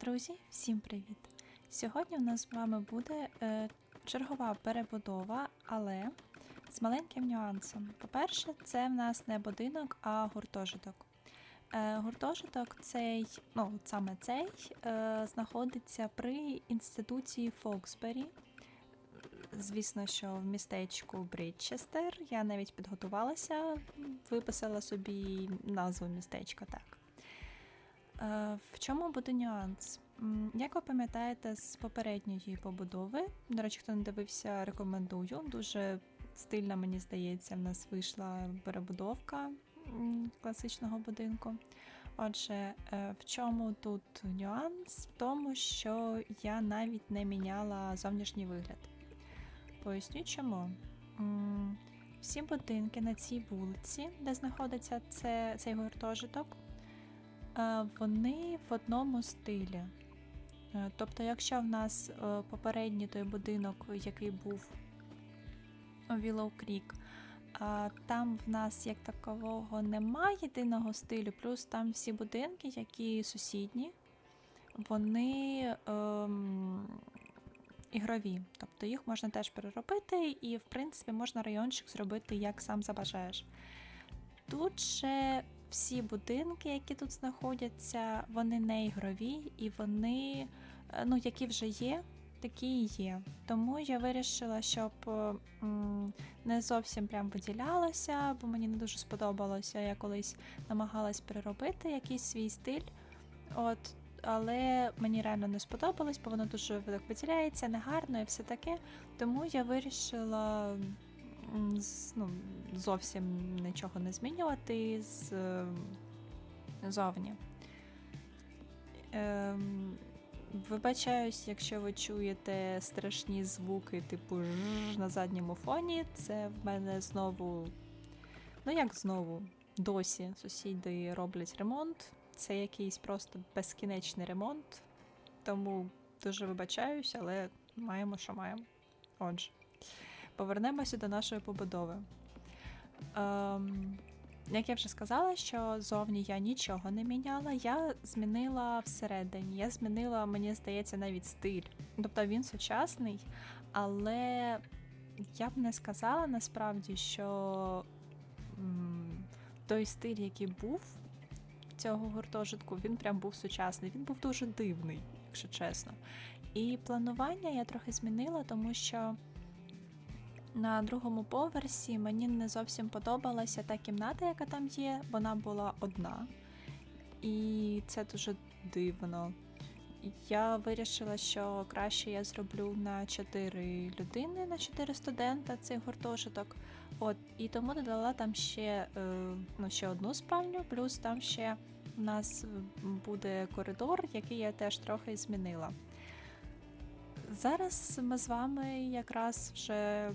Друзі, всім привіт! Сьогодні у нас з вами буде е, чергова перебудова, але з маленьким нюансом. По-перше, це в нас не будинок, а гуртожиток. Е, гуртожиток цей, ну саме цей, е, знаходиться при інституції Фоксбері. Звісно, що в містечку Брідчестер. Я навіть підготувалася, виписала собі назву містечка так. Е, В чому буде нюанс? Як ви пам'ятаєте з попередньої побудови, до речі, хто не дивився, рекомендую. Дуже стильна, мені здається, в нас вийшла перебудовка класичного будинку. Отже, е, в чому тут нюанс? В тому, що я навіть не міняла зовнішній вигляд. Поясню чому. Всі будинки на цій вулиці, де знаходиться це, цей гуртожиток, Вони в одному стилі. Е, Тобто, якщо в нас е, попередній той будинок, який був у Willow Creek, там в нас як такового немає єдиного стилю, плюс там всі будинки, які сусідні, вони ем, ігрові. Тобто їх можна теж переробити, і, в принципі, можна райончик зробити як сам забажаєш. Тут же всі будинки, які тут знаходяться, вони не ігрові і вони, е, ну, які вже є, такі і є. Тому я вирішила, щоб е, не зовсім прям виділялося, бо мені не дуже сподобалося. Я колись намагалась переробити якийсь свій стиль. От, але мені реально не сподобалось, бо воно дуже виділяється, негарно і все таке. Тому я вирішила ну, зовсім нічого не змінювати з е. Ем, вибачаюсь, якщо ви чуєте страшні звуки, типу жж на задньому фоні. Це в мене знову. Ну як знову? Досі сусіди роблять ремонт. Це якийсь просто безкінечний ремонт. Тому дуже вибачаюсь, але маємо, що маємо. Отже, повернемося до нашої побудови. Ем, як я вже сказала, що зовні я нічого не міняла, я змінила всередині. Я змінила, мені здається, навіть стиль. Тобто він сучасний, але я б не сказала насправді, що той стиль, який був цього гуртожитку, він прям був сучасний. Він був дуже дивний, якщо чесно. І планування я трохи змінила, тому що на другому поверсі мені не зовсім подобалася та кімната, яка там є. Вона була одна. І це дуже дивно. Я вирішила, що краще я зроблю на 4 людини, на 4 студента цей гуртожиток. От, і тому додала там ще, е, ну, ще одну спальню, плюс там ще у нас буде коридор, який я теж трохи змінила. Зараз ми з вами якраз вже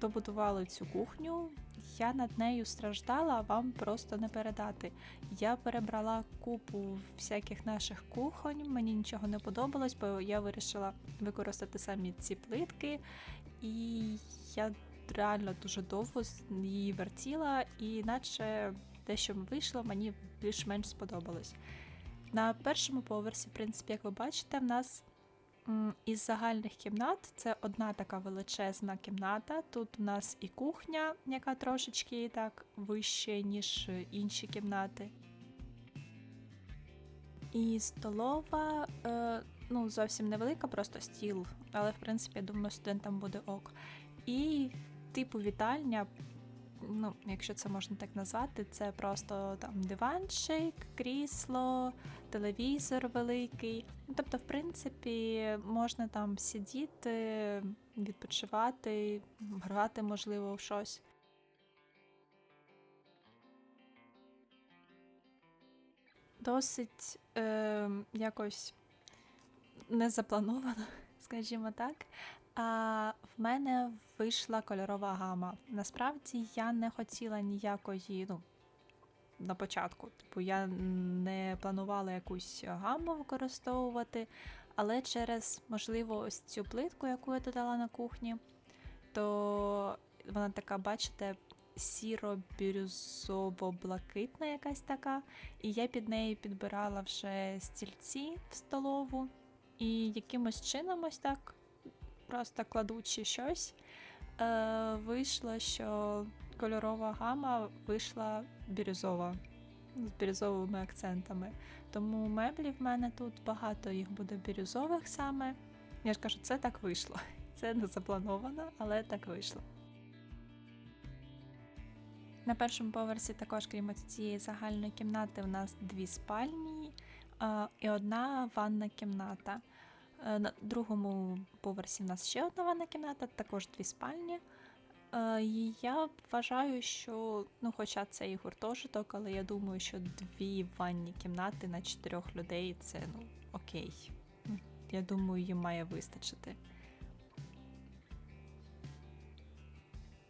добудували цю кухню. Я над нею страждала, вам просто не передати. Я перебрала купу всяких наших кухонь, мені нічого не подобалось, бо я вирішила використати самі ці плитки, і я реально дуже довго її вертіла, і наче те, що вийшло, мені більш-менш сподобалось. На першому поверсі, в принципі, як ви бачите, в нас Із загальних кімнат це одна така величезна кімната. Тут у нас і кухня, яка трошечки так вище, ніж інші кімнати. І столова, е, ну, зовсім невелика, просто стіл, але в принципі, я думаю, студентам буде ок. І типу вітальня, ну, якщо це можна так назвати, це просто там диванчик, крісло, телевізор великий. Тобто, в принципі, можна там сидіти, відпочивати, грати, можливо, в щось. Досить е, якось не заплановано, скажімо так. А в мене вийшла кольорова гама. Насправді я не хотіла ніякої, ну, на початку. Типу, я не планувала якусь гамму використовувати, але через, можливо, ось цю плитку, яку я додала на кухні, то вона така, бачите, сіро-бірюзово-блакитна якась така. І я під неї підбирала вже стільці в столову. І якимось чином ось так, просто кладучи щось, е, вийшло, що кольорова гама вийшла бірюзова з бірюзовими акцентами. Тому меблі в мене тут багато їх буде бірюзових саме. Я ж кажу, це так вийшло. Це не заплановано, але так вийшло. На першому поверсі також, крім цієї загальної кімнати, у нас дві спальні е, і одна ванна кімната. Е, На другому поверсі в нас ще одна ванна кімната, також дві спальні. Е, і я вважаю, що, ну, хоча це і гуртожиток, але я думаю, що дві ванні кімнати на чотирьох людей це ну, окей. Ну, Я думаю, їм має вистачити.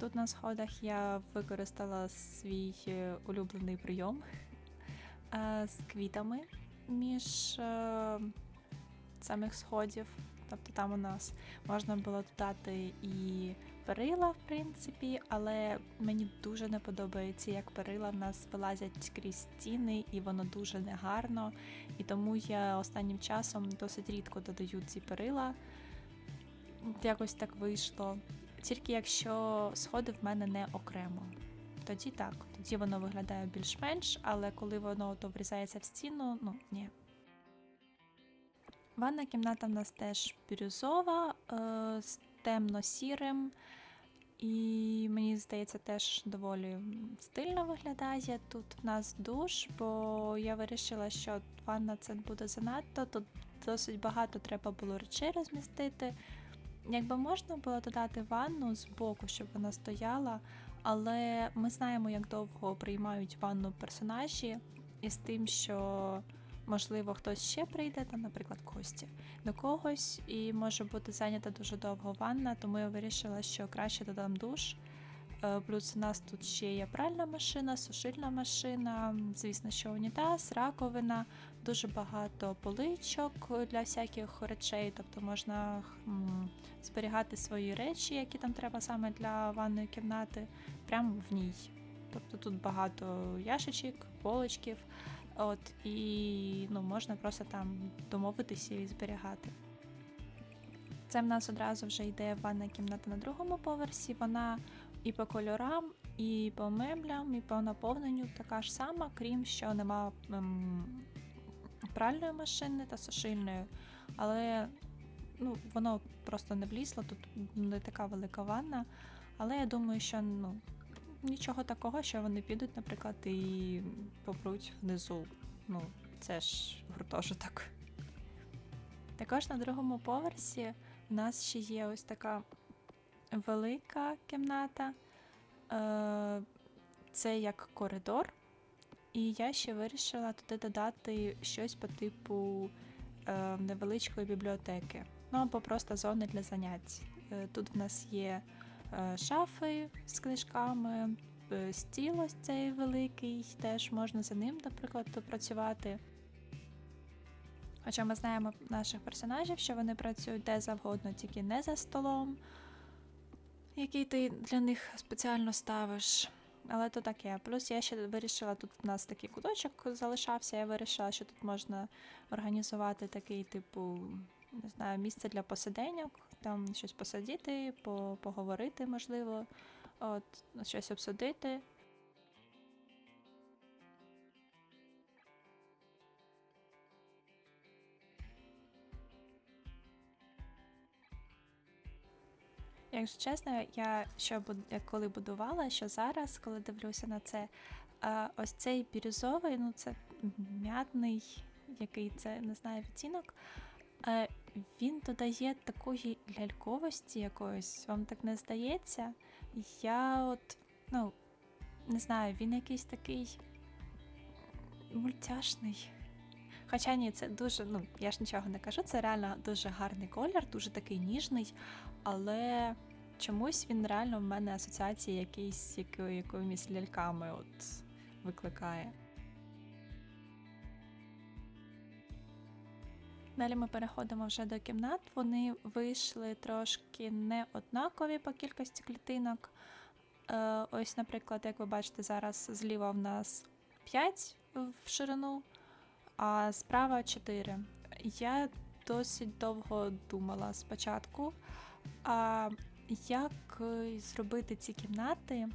Тут на сходах я використала свій е, улюблений прийом з квітами між самих сходів. Тобто там у нас можна було додати і перила, в принципі, але мені дуже не подобається, як перила в нас вилазять крізь стіни, і воно дуже негарно. І тому я останнім часом досить рідко додаю ці перила. Якось так вийшло. Тільки якщо сходи в мене не окремо. Тоді так, тоді воно виглядає більш-менш, але коли воно то врізається в стіну, ну ні. Ванна кімната в нас теж бірюзова, е, з темно-сірим. І мені здається, теж доволі стильно виглядає. Тут в нас душ, бо я вирішила, що ванна це буде занадто. Тут досить багато треба було речей розмістити. Якби можна було додати ванну з боку, щоб вона стояла, але ми знаємо, як довго приймають ванну персонажі, і з тим, що можливо хтось ще прийде, там, наприклад, Кості до когось, і може бути зайнята дуже довго ванна, тому я вирішила, що краще додам душ. Е, Плюс у нас тут ще є пральна машина, сушильна машина, звісно, що унітаз, раковина, дуже багато поличок для всяких речей, тобто можна зберігати свої речі, які там треба саме для ванної кімнати, прямо в ній. Тобто тут багато яшечок, полочків, от, і ну, можна просто там домовитися і зберігати. Це в нас одразу вже йде ванна кімната на другому поверсі. Вона і по кольорам, і по меблям, і по наповненню така ж сама, крім що нема ем, пральної машини та сушильної. Але ну, воно просто не влізло, тут не така велика ванна. Але я думаю, що ну, нічого такого, що вони підуть, наприклад, і попруть внизу. Ну, це ж гуртожиток. Також на другому поверсі у нас ще є ось така велика кімната. Е, Це як коридор. І я ще вирішила туди додати щось по типу е, невеличкої бібліотеки. Ну або просто зони для занять. Е, Тут в нас є шафи з книжками, е, стіл ось цей великий, теж можна за ним, наприклад, працювати. Хоча ми знаємо наших персонажів, що вони працюють де завгодно, тільки не за столом, який ти для них спеціально ставиш. Але то таке. Плюс я ще вирішила, тут у нас такий куточок залишався. Я вирішила, що тут можна організувати такий, типу, не знаю, місце для посиденьок, там щось посадити, поговорити, можливо, от, щось обсудити. Якщо чесно, я що коли будувала, що зараз, коли дивлюся на це, ось цей бірюзовий, ну це м'ятний, який це не знаю відтінок. Він додає такої ляльковості якоїсь, вам так не здається? Я от, ну, не знаю, він якийсь такий мультяшний. Хоча ні, це дуже, ну, я ж нічого не кажу, це реально дуже гарний колір, дуже такий ніжний, але чомусь він реально в мене асоціації якісь яко- якимись ляльками от викликає. Далі ми переходимо вже до кімнат. Вони вийшли трошки не однакові по кількості клітинок, Е, ось, наприклад, як ви бачите, зараз зліва в нас 5 в ширину, а справа 4. Я досить довго думала спочатку, а як зробити ці кімнати,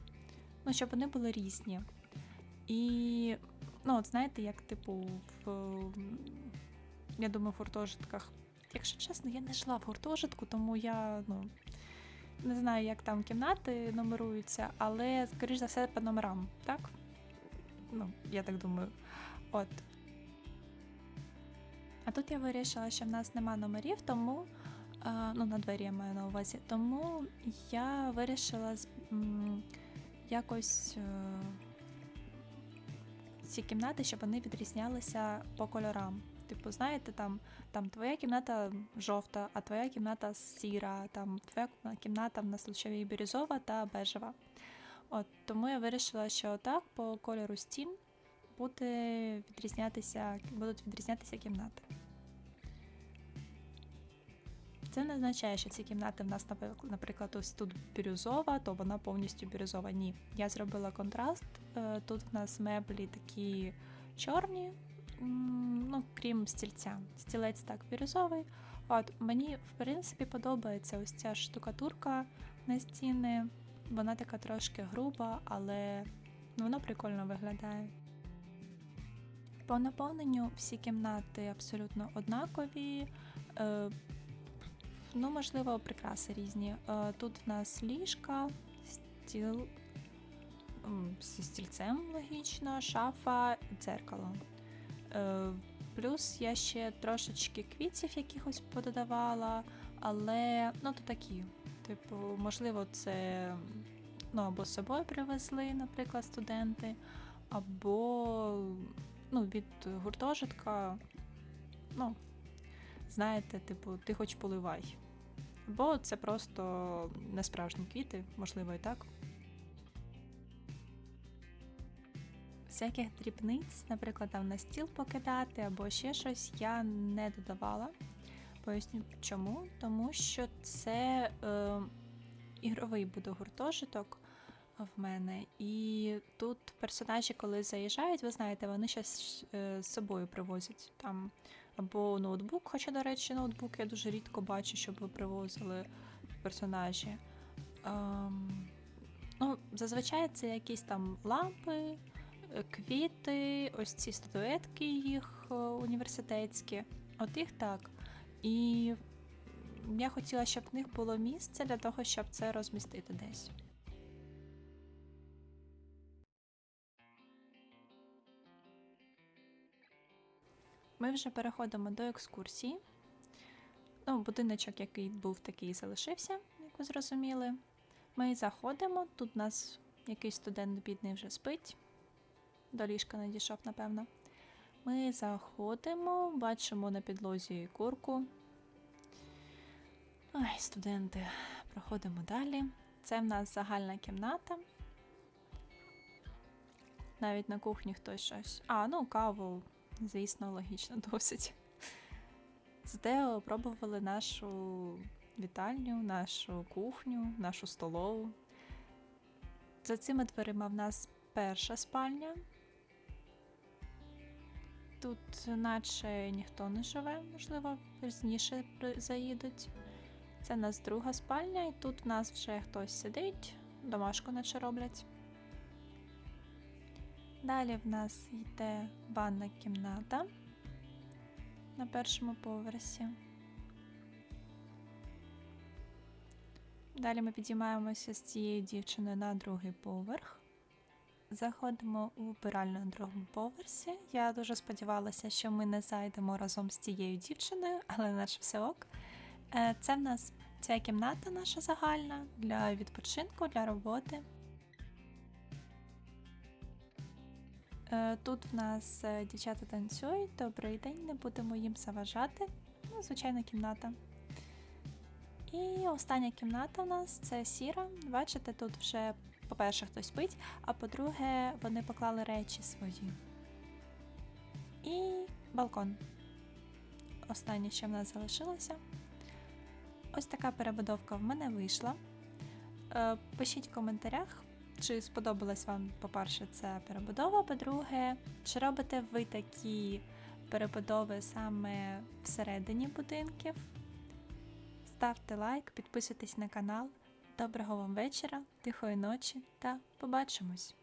ну, щоб вони були різні. І, ну, от знаєте, як типу в, я думаю, в гуртожитках. Якщо чесно, я не жила в гуртожитку, тому я ну, не знаю, як там кімнати нумеруються, але, скоріш за все, по номерам, так? Ну, я так думаю. От. А тут я вирішила, що в нас нема номерів, тому ну, на двері я маю на увазі. Тому я вирішила якось е, ці кімнати, щоб вони відрізнялися по кольорам. Типу, знаєте, там, там твоя кімната жовта, а твоя кімната сіра, там твоя кімната в нас лучовій бірюзова та бежева. От тому я вирішила, що так по кольору стін буде відрізнятися, будуть відрізнятися кімнати. Це не означає, що ці кімнати в нас, наприклад, ось тут бірюзова, то вона повністю бірюзова. Ні. Я зробила контраст. Е, Тут в нас меблі такі чорні, ну, крім стільця. Стілець так бірюзовий. От мені, в принципі, подобається ось ця штукатурка на стіни. Вона така трошки груба, але ну, воно прикольно виглядає. По наповненню всі кімнати абсолютно однакові. Е, ну, можливо, прикраси різні. Е, тут в нас ліжка, стіл зі стільцем логічно, шафа, дзеркало. Е, плюс я ще трошечки квітів якихось пододавала, але ну то такі. Типу, можливо, це ну, або з собою привезли, наприклад, студенти, або ну, від гуртожитка, ну, знаєте, типу, ти хоч поливай. Або це просто несправжні квіти, можливо, і так. Всяких дрібниць, наприклад, там на стіл покидати або ще щось, я не додавала. Поясню чому. Тому що це е, ігровий буде гуртожиток в мене. І тут персонажі, коли заїжджають, ви знаєте, вони щось е, з собою привозять. Там або ноутбук, хоча, до речі, ноутбук я дуже рідко бачу, щоб ви привозили персонажі. Ем, ну, зазвичай це якісь там лампи, квіти, ось ці статуетки їх е, університетські. От їх так. І я хотіла, щоб в них було місце для того, щоб це розмістити десь. Ми вже переходимо до екскурсії. Ну, будиночок, який був такий, залишився, як ви зрозуміли. Ми заходимо. Тут у нас якийсь студент бідний вже спить. До ліжка не дійшов, напевно. Ми заходимо, бачимо на підлозі курку. Ой, студенти, проходимо далі. Це в нас загальна кімната. Навіть на кухні хтось щось. А, ну, каву, звісно, логічно досить. З Део пробували нашу вітальню, нашу кухню, нашу столову. За цими дверима в нас перша спальня. Тут наче ніхто не живе, можливо, пізніше заїдуть. Це в нас друга спальня, і тут в нас вже хтось сидить, домашку наче роблять. Далі в нас йде ванна кімната на першому поверсі. Далі ми підіймаємося з цією дівчиною на другий поверх. Заходимо у вбиральню на другому поверсі. Я дуже сподівалася, що ми не зайдемо разом з цією дівчиною, але наш все ок. Це в нас ця кімната наша загальна для відпочинку, для роботи. Е, Тут в нас е, дівчата танцюють. Добрий день, не будемо їм заважати. Ну, звичайна кімната. І остання кімната у нас це сіра. Бачите, тут вже, по-перше, хтось спить, а по-друге, вони поклали речі свої. І балкон. Останнє, що в нас залишилося. Ось така перебудовка в мене вийшла. Е, Пишіть в коментарях, чи сподобалась вам, по-перше, ця перебудова. По-друге, чи робите ви такі перебудови саме всередині будинків? Ставте лайк, підписуйтесь на канал. Доброго вам вечора, тихої ночі та побачимось!